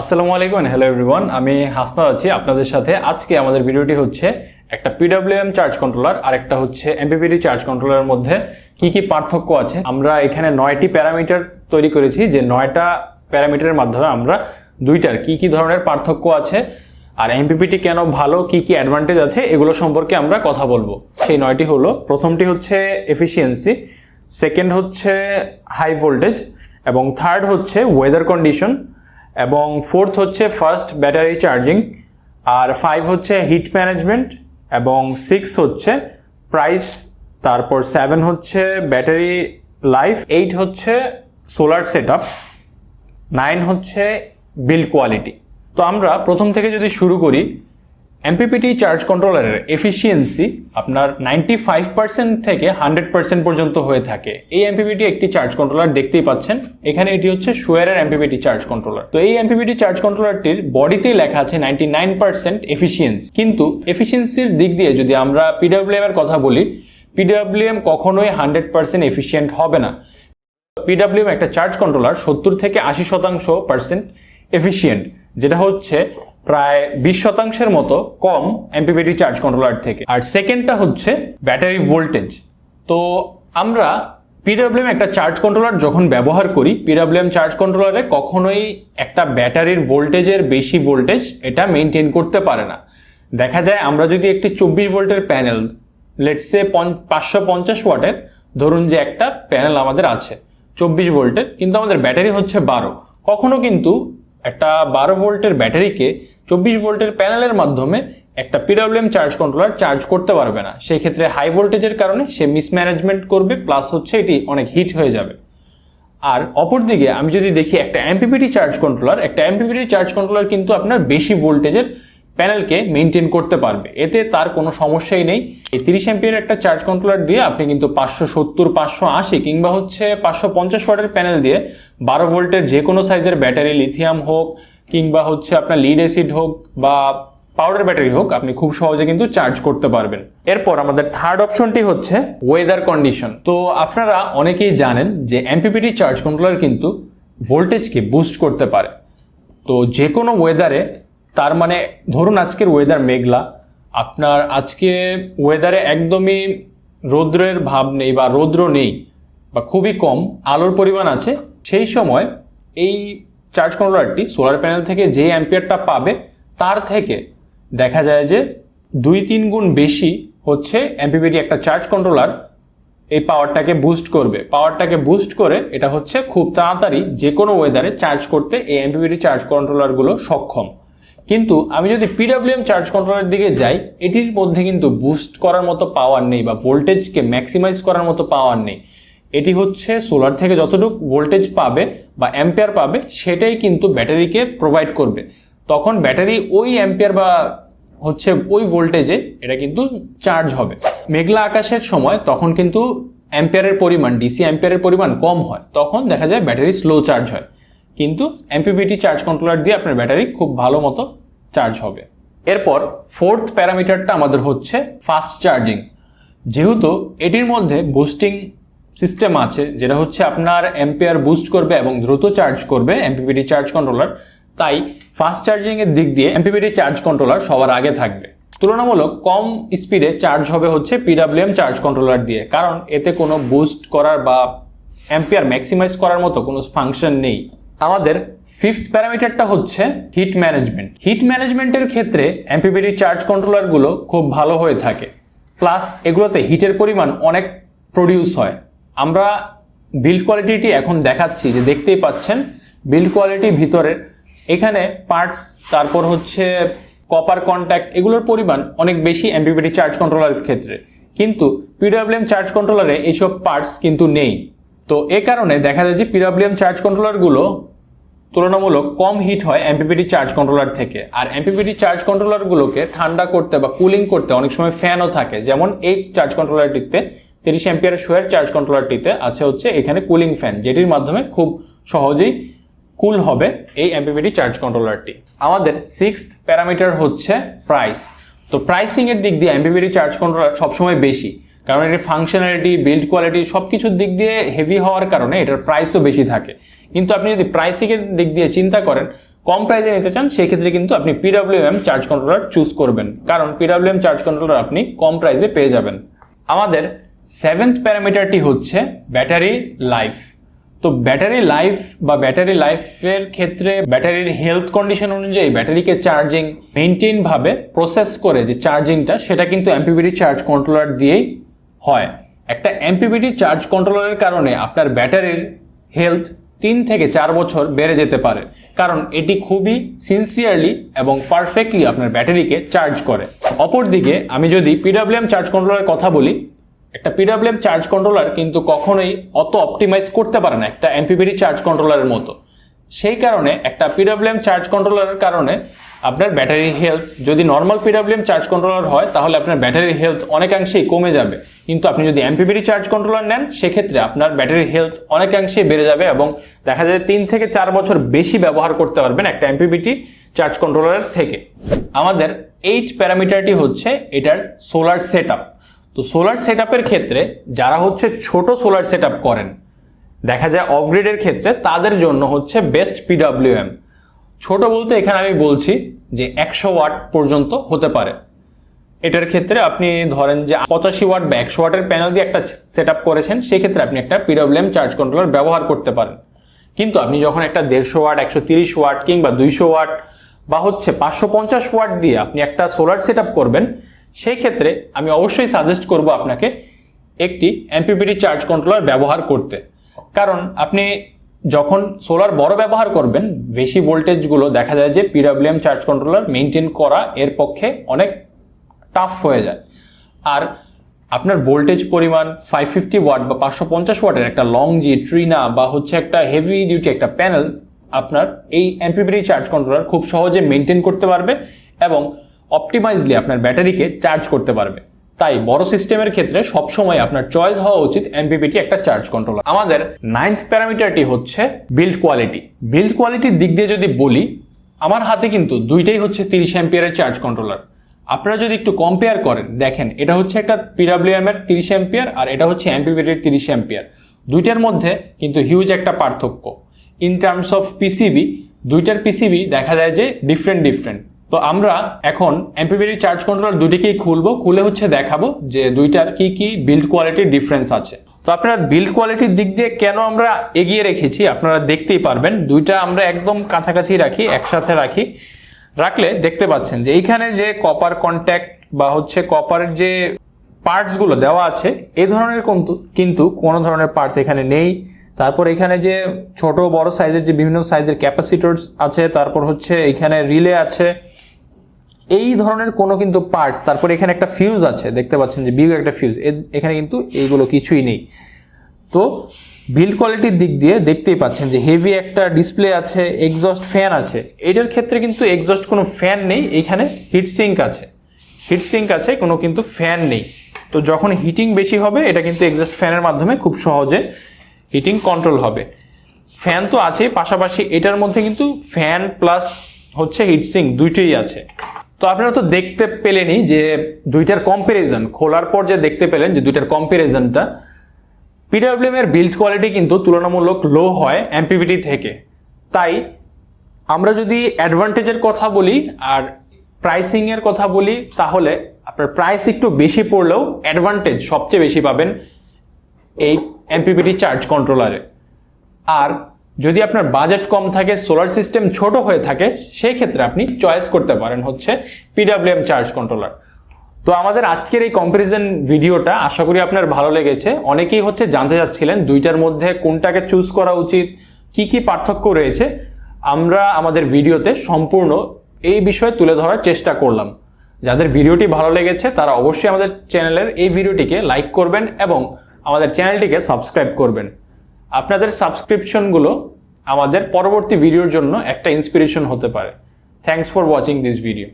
আসসালামু আলাইকুম hello everyone আমি হাসনাদ আছি আপনাদের সাথে। আজকে আমাদের ভিডিওটি হচ্ছে একটা পিডব্লিউএম চার্জ কন্ট্রোলার আর একটা হচ্ছে এমপিপিটি চার্জ কন্ট্রোলারের মধ্যে কি কি পার্থক্য আছে। আমরা এখানে নয়টি প্যারামিটার তৈরি করেছি, যে নয়টা প্যারামিটারের মাধ্যমে আমরা দুইটার কি কি ধরনের পার্থক্য আছে, আর এমপিপিটি কেন ভালো, কি কি অ্যাডভান্টেজ আছে, এগুলো সম্পর্কে আমরা কথা বলব। সেই নয়টি হলো, প্রথমটি হচ্ছে এফিসিয়েন্সি সেকেন্ড হচ্ছে হাই ভোল্টেজ এবং থার্ড হচ্ছে ওয়েদার কন্ডিশন এবং ফোর্থ হচ্ছে ফার্স্ট ব্যাটারি চার্জিং আর ফাইভ হচ্ছে হিট ম্যানেজমেন্ট এবং সিক্স হচ্ছে প্রাইস তারপর সেভেন হচ্ছে ব্যাটারি লাইফ এইট হচ্ছে সোলার সেট আপ নাইন হচ্ছে বিল্ড কোয়ালিটি তো আমরা প্রথম থেকে যদি শুরু করি এমপিপিটি চার্জ কন্ট্রোলারের এফিসিয়েন্সি আপনার নাইনটি ফাইভ পার্সেন্ট থেকে হান্ড্রেড পার্সেন্ট পর্যন্ত হয়ে থাকে। এই এমপিপিটি একটি চার্জ কন্ট্রোলার দেখতেই পাচ্ছেন। এখানে এটি হচ্ছে শুয়ারের এমপিপিটি চার্জ কন্ট্রোলার তো এই এমপিপিটি চার্জ কন্ট্রোলারটির বডিতেই লেখা আছে নাইনটি নাইন পার্সেন্ট এফিসিয়েন্সি কিন্তু এফিসিয়েন্সির দিক দিয়ে যদি আমরা পিডব্লিউএম এর কথা বলি পিডব্লিউএম কখনোই হান্ড্রেড পার্সেন্ট এফিসিয়েন্ট হবে না। পিডাব্লিউএম একটা চার্জ কন্ট্রোলার সত্তর থেকে আশি শতাংশ পার্সেন্ট এফিসিয়েন্ট যেটা হচ্ছে প্রায় বিশ শতাংশের মতো কম এমপিপিটি চার্জ কন্ট্রোলার থেকে। আর সেকেন্ডটা হচ্ছে ব্যাটারি ভোল্টেজ তো আমরা পিডাব্লিউএম একটা চার্জ কন্ট্রোলার যখন ব্যবহার করি পিডাব্লিউএম চার্জ কন্ট্রোলারে কখনোই একটা ব্যাটারির ভোল্টেজের বেশি ভোল্টেজ এটা মেনটেন করতে পারে না। দেখা যায় আমরা যদি একটি চব্বিশ ভোল্টের প্যানেল লেটসে পাঁচশো পঞ্চাশ ওয়াটের, ধরুন যে একটা প্যানেল আমাদের আছে, চব্বিশ ভোল্টের, কিন্তু আমাদের ব্যাটারি হচ্ছে বারো। কখনো কিন্তু একটা বারো ভোল্টের ব্যাটারিকে চব্বিশ ভোল্টের প্যানেলের মাধ্যমে একটা পিডব্লিউএম চার্জ কন্ট্রোলার চার্জ করতে পারবে না। সেই ক্ষেত্রে হাই ভোল্টেজের কারণে সে মিসম্যানেজমেন্ট করবে প্লাস হচ্ছে এটি অনেক হিট হয়ে যাবে। আর অপরদিকে আমি যদি দেখি একটা এমপিপিটি চার্জ কন্ট্রোলার একটা এমপিপিটি চার্জ কন্ট্রোলার কিন্তু আপনার বেশি ভোল্টেজের প্যানেলকে মেনটেন করতে পারবে। এতে তার কোনো সমস্যাই নেই। এই তিরিশ এমপিয়ার একটা চার্জ কন্ট্রোলার দিয়ে আপনি কিন্তু পাঁচশো সত্তর, পাঁচশো আশি কিংবা হচ্ছে পাঁচশো পঞ্চাশ ওয়াটের প্যানেল দিয়ে বারো ভোল্টের যে কোনো সাইজের ব্যাটারি লিথিয়াম হোক কিংবা হচ্ছে আপনার লিড অ্যাসিড হোক বা পাউডার ব্যাটারি হোক, আপনি খুব সহজে কিন্তু চার্জ করতে পারবেন। এরপর আমাদের থার্ড অপশনটি হচ্ছে ওয়েদার কন্ডিশন তো আপনারা অনেকেই জানেন যে এমপিপিটি চার্জ কন্ট্রোলার কিন্তু ভোল্টেজকে বুস্ট করতে পারে। তো যে কোনো ওয়েদারে তার মানে ধরুন আজকের ওয়েদার মেঘলা, আপনার আজকে ওয়েদারে একদমই রৌদ্রের ভাব নেই বা রৌদ্র নেই বা খুবই কম, আলোর পরিমাণ আছে, সেই সময় এই চার্জ কন্ট্রোলারটি সোলার প্যানেল থেকে যে অ্যাম্পিয়ারটা পাবে, তার থেকে দেখা যায় যে দুই তিন গুণ বেশি হচ্ছে এমপিপিটি একটা চার্জ কন্ট্রোলার এই পাওয়ারটাকে বুস্ট করবে। পাওয়ারটাকে বুস্ট করে এটা হচ্ছে খুব তাড়াতাড়ি যে কোনো ওয়েদারে চার্জ করতে এই এমপিপিটি চার্জ কন্ট্রোলারগুলো সক্ষম। কিন্তু আমি যদি পিডব্লিউএম চার্জ কন্ট্রোলারের দিকে যাই, এটির মধ্যে কিন্তু বুস্ট করার মতো পাওয়ার নেই বা ভোল্টেজকে ম্যাক্সিমাইজ করার মতো পাওয়ার নেই। এটি হচ্ছে সোলার থেকে যতটুকু ভোল্টেজ পাবে বা অ্যাম্পিয়ার পাবে, সেটাই কিন্তু ব্যাটারিকে প্রোভাইড করবে। তখন ব্যাটারি ওই অ্যাম্পিয়ার বা হচ্ছে ওই ভোল্টেজে এটা কিন্তু চার্জ হবে। মেঘলা আকাশের সময় তখন কিন্তু অ্যাম্পিয়ারের পরিমাণ ডিসি অ্যাম্পিয়ারের পরিমাণ কম হয়। তখন দেখা যায় ব্যাটারি স্লো চার্জ হয়। কিন্তু এমপিপিটি চার্জ কন্ট্রোলার দিয়ে আপনার ব্যাটারি খুব ভালো মতো চার্জ হবে। এরপর ফোর্থ প্যারামিটারটা আমাদের হচ্ছে ফাস্ট চার্জিং যেহেতু এটির মধ্যে বুস্টিং সিস্টেম আছে, যেটা হচ্ছে আপনার এম্পিয়ার বুস্ট করবে এবং দ্রুত চার্জ করবে এমপিপিটি চার্জ কন্ট্রোলার তাই ফাস্ট চার্জিং এর দিক দিয়ে এমপিপিটি চার্জ কন্ট্রোলার সবার আগে থাকবে। তুলনামূলক কম স্পিডে চার্জ হবে হচ্ছে পিডাব্লিউএম চার্জ কন্ট্রোলার দিয়ে। কারণ এতে কোনো বুস্ট করার বা অ্যাম্পিয়ার ম্যাক্সিমাইজ করার মতো কোনো ফাংশন নেই। আমাদের ফিফথ প্যারামিটারটা হচ্ছে হিট ম্যানেজমেন্ট হিট ম্যানেজমেন্টের ক্ষেত্রে এমপিপিটি চার্জ কন্ট্রোলারগুলো খুব ভালো হয়ে থাকে। প্লাস এগুলোতে হিটের পরিমাণ অনেক প্রডিউস হয়। আমরা বিল্ড কোয়ালিটিটি এখন দেখাচ্ছি, যে দেখতেই পাচ্ছেন বিল্ড কোয়ালিটি ভিতরের। এখানে পার্টস তারপর হচ্ছে কপার কন্ট্যাক্ট এগুলোর পরিমাণ অনেক বেশি এমপিপিটি চার্জ কন্ট্রোলারের ক্ষেত্রে। কিন্তু পিডব্লিউএম চার্জ কন্ট্রোলারে এইসব পার্টস কিন্তু নেই। তো এ কারণে দেখা যায় যে পিডব্লিউএম চার্জ কন্ট্রোলারগুলো তুলনামূলক কম হিট হয় এমপিপিটি চার্জ কন্ট্রোলার থেকে। আর এমপিপিটি চার্জ কন্ট্রোলারগুলোকে ঠান্ডা করতে বা কুলিং করতে অনেক সময় ফ্যানও থাকে। যেমন এই চার্জ কন্ট্রোলারটিতে তিরিশ এম্পিয়ার শোয়ের চার্জ কন্ট্রোলারটিতে আছে হচ্ছে এখানে কুলিং ফ্যান যেটির মাধ্যমে খুব সহজেই কুল হবে এই এমপিপিটি চার্জ কন্ট্রোলারটি আমাদের সিক্স প্যারামিটার হচ্ছে প্রাইস তো প্রাইসিং এর দিক দিয়ে এমপিপিটি চার্জ কন্ট্রোলার সবসময় বেশি, কারণ এটির ফাংশনালিটি বিল্ড কোয়ালিটি সব কিছুর দিক দিয়ে হেভি হওয়ার কারণে এটার প্রাইসও বেশি থাকে। কিন্তু আপনি যদি প্রাইসিং এর দিক দিয়ে চিন্তা করেন, কম প্রাইজে নিতে চান, সেক্ষেত্রে কিন্তু আপনি পিডাব্লিউএম চার্জ কন্ট্রোলার চুজ করবেন। কারণ পিডাব্লিউএম চার্জ কন্ট্রোলার আপনি কম প্রাইসে পেয়ে যাবেন। আমাদের সেভেন্থ প্যারামিটারটি হচ্ছে ব্যাটারি লাইফ তো ব্যাটারি লাইফ বা ব্যাটারি লাইফের ক্ষেত্রে ব্যাটারির হেলথ কন্ডিশন অনুযায়ী ব্যাটারিকে চার্জিং মেনটেন ভাবে প্রসেস করে যে চার্জিংটা সেটা কিন্তু এমপিবিটি চার্জ কন্ট্রোলার দিয়েই হয়। একটা এমপিবিটি চার্জ কন্ট্রোলারের কারণে আপনার ব্যাটারির হেলথ তিন থেকে চার বছর বেড়ে যেতে পারে। কারণ এটি খুবই সিনসিয়ারলি এবং পারফেক্টলি আপনার ব্যাটারিকে চার্জ করে। অপরদিকে আমি যদি পিডাব্লিউএম চার্জ কন্ট্রোলারের কথা বলি একটা পিডাব্লিউএম চার্জ কন্ট্রোলার কিন্তু কখনোই অত অপটিমাইজ করতে পারে না একটা এমপিপিডি চার্জ কন্ট্রোলারের মতো। সেই কারণে একটা পিডাব্লিউএম চার্জ কন্ট্রোলারের কারণে আপনার ব্যাটারি হেলথ যদি নর্মাল পিডাব্লিউএম চার্জ কন্ট্রোলার হয়, তাহলে আপনার ব্যাটারির হেলথ অনেকাংশেই কমে যাবে। কিন্তু আপনি যদি এমপিপিডি চার্জ কন্ট্রোলার নেন, সেক্ষেত্রে আপনার ব্যাটারির হেলথ অনেকাংশেই বেড়ে যাবে এবং দেখা যায় তিন থেকে চার বছর বেশি ব্যবহার করতে পারবেন একটা এমপিপিটি চার্জ কন্ট্রোলারের থেকে। আমাদের এইচ প্যারামিটারটি হচ্ছে এটার সোলার সেট তো সোলার সেট ক্ষেত্রে যারা হচ্ছে ছোট সোলার সেট করেন, দেখা যায় অফ গ্রিডের ক্ষেত্রে তাদের জন্য হচ্ছে বেস্ট পিডাব্লিউএম ছোট বলতে এখানে আমি বলছি যে একশো ওয়াট পর্যন্ত হতে পারে। এটার ক্ষেত্রে আপনি ধরেন যে পঁচাশি ওয়াট বা একশো ওয়াটের প্যানেল দিয়ে একটা সেট করেছেন, সেক্ষেত্রে আপনি একটা পিডাব্লিউএম চার্জ কন্ট্রোলার ব্যবহার করতে পারেন। কিন্তু আপনি যখন একটা দেড়শো ওয়াট, একশো তিরিশ ওয়াট কিংবা দুইশো ওয়াট বা হচ্ছে পাঁচশো পঞ্চাশ ওয়াট দিয়ে আপনি একটা সোলার সেট করবেন সেই ক্ষেত্রে আমি অবশ্যই সাজেস্ট করব আপনাকে একটি এমপিপিটি চার্জ কন্ট্রোলার ব্যবহার করতে। কারণ আপনি যখন সোলার বড় ব্যবহার করবেন, বেশি ভোল্টেজগুলো দেখা যায় যে পিডাব্লিউএম চার্জ কন্ট্রোলার মেনটেন করা এর পক্ষে অনেক টাফ হয়ে যায়। আর আপনার ভোল্টেজ পরিমাণ ফাইভ ফিফটি ওয়াট বা পাঁচশো পঞ্চাশ ওয়াটের একটা লং জি ট্রিনা বা হচ্ছে একটা হেভি ডিউটি একটা প্যানেল আপনার এই এমপিপিটি চার্জ কন্ট্রোলার খুব সহজে মেনটেন করতে পারবে এবং অপটিমাইজলি আপনার ব্যাটারিকে চার্জ করতে পারবে। তাই বড় সিস্টেমের ক্ষেত্রে সবসময় আপনার চয়েস হওয়া উচিত এমপিপিটি একটা চার্জ কন্ট্রোলার আমাদের নাইন্থ প্যারামিটারটি হচ্ছে বিল্ড কোয়ালিটি বিল্ড কোয়ালিটির দিক দিয়ে যদি বলি, আমার হাতে কিন্তু দুইটাই হচ্ছে তিরিশ অ্যাম্পিয়ারের চার্জ কন্ট্রোলার আপনারা যদি একটু কম্পেয়ার করেন, দেখেন, এটা হচ্ছে একটা পিডাব্লিউএম এর তিরিশ অ্যাম্পিয়ার আর এটা হচ্ছে এমপিপিটির তিরিশ অ্যাম্পিয়ার। দুইটার মধ্যে কিন্তু হিউজ একটা পার্থক্য। ইন টার্মস অফ পিসিবি দুইটার পিসিবি দেখা যায় যে ডিফারেন্ট ডিফারেন্ট তো আমরা এখন এমপিপিটি চার্জ কন্ট্রোলার দুটিকেই খুলবো, খুলে হচ্ছে দেখাবো যে দুইটার কি কি বিল্ড কোয়ালিটির ডিফারেন্স আছে। তো আপনারা বিল্ড কোয়ালিটির দিক দিয়ে কেন আমরা এগিয়ে রেখেছি আপনারা দেখতেই পারবেন, দুইটা আমরা একদম কাছাকাছি রাখি, একসাথে রাখি। রাখলে দেখতে পাচ্ছেন যে এইখানে যে কপার কন্ট্যাক্ট বা হচ্ছে কপারের যে পার্টসগুলো দেওয়া আছে এই ধরনের কিন্তু কোনো ধরনের পার্টস এখানে নেই। তারপর এখানে যে ছোট বড় সাইজের যে বিভিন্ন সাইজের ক্যাপাসিটরস আছে, তারপর হচ্ছে এখানে রিলে আছে, এই ধরনের কোনো কিন্তু পার্টস তারপর এখানে একটা ফিউজ আছে, দেখতে পাচ্ছেন যে বিগ একটা ফিউজ এখানে কিন্তু এইগুলো কিছুই নেই। তো বিল্ড কোয়ালিটির দিক দিয়ে দেখতেই পাচ্ছেন যে হেভি একটা ডিসপ্লে আছে এক্সস্ট ফ্যান আছে। এটার ক্ষেত্রে কিন্তু এক্সস্ট কোনো ফ্যান নেই, এখানে হিট সিঙ্ক আছে। হিট সিঙ্ক আছে, কোনো কিন্তু ফ্যান নেই। তো যখন হিটিং বেশি হবে, এটা কিন্তু এক্সস্ট ফ্যানের মাধ্যমে খুব সহজে হিটিং কন্ট্রোল হবে। ফ্যান তো আছেই, পাশাপাশি এটার মধ্যে কিন্তু ফ্যান প্লাস হচ্ছে হিটসিং দুইটাই আছে। তো আপনারা তো দেখতে পেলেনই যে দুইটার কম্পারিজন খোলার পর যে দেখতে পেলেন যে দুইটার কম্পারিজনটা পিডাব্লিউএম এর বিল্ড কোয়ালিটি কিন্তু তুলনামূলক লো হয় এমপিভিটি থেকে। তাই আমরা যদি অ্যাডভান্টেজের কথা বলি আর প্রাইসিং এর কথা বলি, তাহলে আপনার প্রাইস একটু বেশি পড়লেও অ্যাডভান্টেজ সবচেয়ে বেশি পাবেন এই এমপিপিটি চার্জ কন্ট্রোলারে আর যদি আপনার বাজেট কম থাকে সোলার সিস্টেম ছোট হয়ে থাকে, সেই ক্ষেত্রে আপনি চয়েস করতে পারেন হচ্ছে পিডাব্লিউএম চার্জ কন্ট্রোলার তো আমাদের আজকের এই কম্পারিজন ভিডিওটা আশা করি আপনার ভালো লেগেছে। অনেকেই হচ্ছে জানতে চাচ্ছিলেন দুইটার মধ্যে কোনটাকে চুজ করা উচিত, কি কি পার্থক্য রয়েছে। আমরা আমাদের ভিডিওতে সম্পূর্ণ এই বিষয়ে তুলে ধরার চেষ্টা করলাম। যাদের ভিডিওটি ভালো লেগেছে, তারা অবশ্যই আমাদের চ্যানেলের এই ভিডিওটিকে লাইক করবেন এবং আমাদের চ্যানেলটিকে সাবস্ক্রাইব করবেন। আপনাদের সাবস্ক্রিপশনগুলো আমাদের পরবর্তী ভিডিওর জন্য একটা ইন্সপিরেশন হতে পারে। Thanks for watching this video